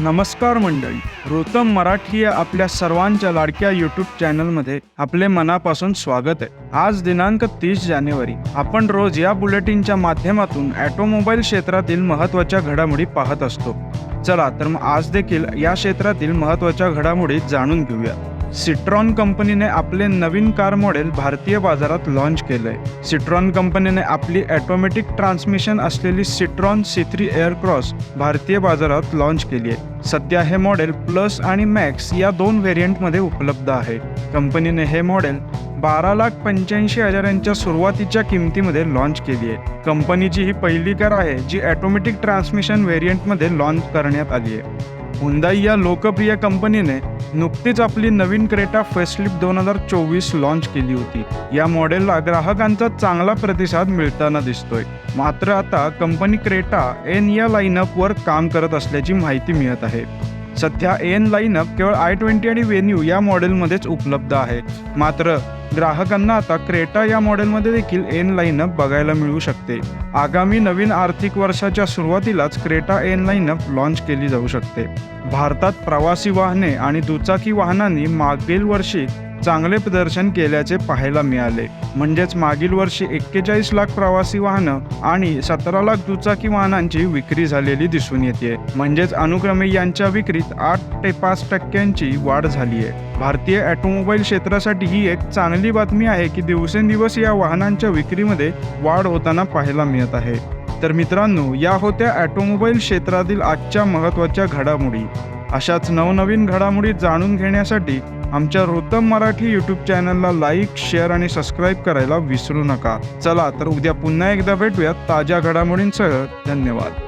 नमस्कार मंडळी रोतम मराठी या आपल्या सर्वांच्या लाडक्या यूट्यूब चॅनलमध्ये आपले मनापासून स्वागत आहे. आज दिनांक तीस जानेवारी आपण रोज या बुलेटिनच्या माध्यमातून ॲटोमोबाईल क्षेत्रातील महत्त्वाच्या घडामोडी पाहत असतो. चला तर मग आज देखील या क्षेत्रातील महत्त्वाच्या घडामोडी जाणून घेऊया. सिट्रॉन कंपनीने आपले नवीन कार मॉडेल भारतीय बाजारात लॉन्च केलंय. सिट्रॉन कंपनीने आपली ॲटोमॅटिक ट्रान्समिशन असलेली सिट्रॉन सी थ्री एअरक्रॉस भारतीय बाजारात लॉन्च केली आहे सध्या हे मॉडेल प्लस आणि मॅक्स या दोन व्हेरियंटमध्ये उपलब्ध आहे. कंपनीने हे मॉडेल बारा लाख पंच्याऐंशी हजारांच्या सुरुवातीच्या किमतीमध्ये लॉन्च केली आहे कंपनीची ही पहिली कार आहे जी ॲटोमॅटिक ट्रान्समिशन व्हेरियंटमध्ये लॉन्च करण्यात आली आहे हुंदाई या लोकप्रिय कंपनीने नुकतीच आपली नवीन क्रेटा फेसलिफ्ट दोन हजार चोवीस लॉन्च केली होती. या मॉडेलला ग्राहकांचा चांगला प्रतिसाद मिळताना दिसतोय. मात्र आता कंपनी क्रेटा एन या लाईनअपवर काम करत असल्याची माहिती मिळत आहे. सध्या एन लाईनअप केवळ आय ट्वेंटी आणि वेन्यू या मॉडेलमध्येच उपलब्ध आहे. मात्र ग्राहकांना आता क्रेटा या मॉडेलमध्ये देखील एन लाईनअप बघायला मिळू शकते. आगामी नवीन आर्थिक वर्षाच्या सुरुवातीलाच क्रेटा एन लाईनअप लॉन्च केली जाऊ शकते. भारतात प्रवासी वाहने आणि दुचाकी वाहनांनी मागील वर्षी चांगले प्रदर्शन केल्याचे पाहायला मिळाले. म्हणजेच मागील वर्षी एक्केचाळीस लाख प्रवासी वाहनं आणि सतरा लाख दुचाकी वाहनांची विक्री झालेली दिसून येते. म्हणजेच अनुक्रमे यांच्या विक्रीत आठ ते पाच टक्क्यांची वाढ झाली आहे. भारतीय ऑटोमोबाईल क्षेत्रासाठी ही एक चांगली बातमी आहे की दिवसेंदिवस या वाहनांच्या विक्रीमध्ये वाढ होताना पाहायला मिळत आहे. तर मित्रांनो या होत्या ऑटोमोबाईल क्षेत्रातील आजच्या महत्त्वाच्या घडामोडी. अशाच नवनवीन घडामोडी जाणून घेण्यासाठी आमच्या रोतम मराठी यूट्यूब चॅनलला लाईक शेअर आणि सबस्क्राईब करायला विसरू नका. चला तर उद्या पुन्हा एकदा भेटूयात ताज्या घडामोडींसह. धन्यवाद.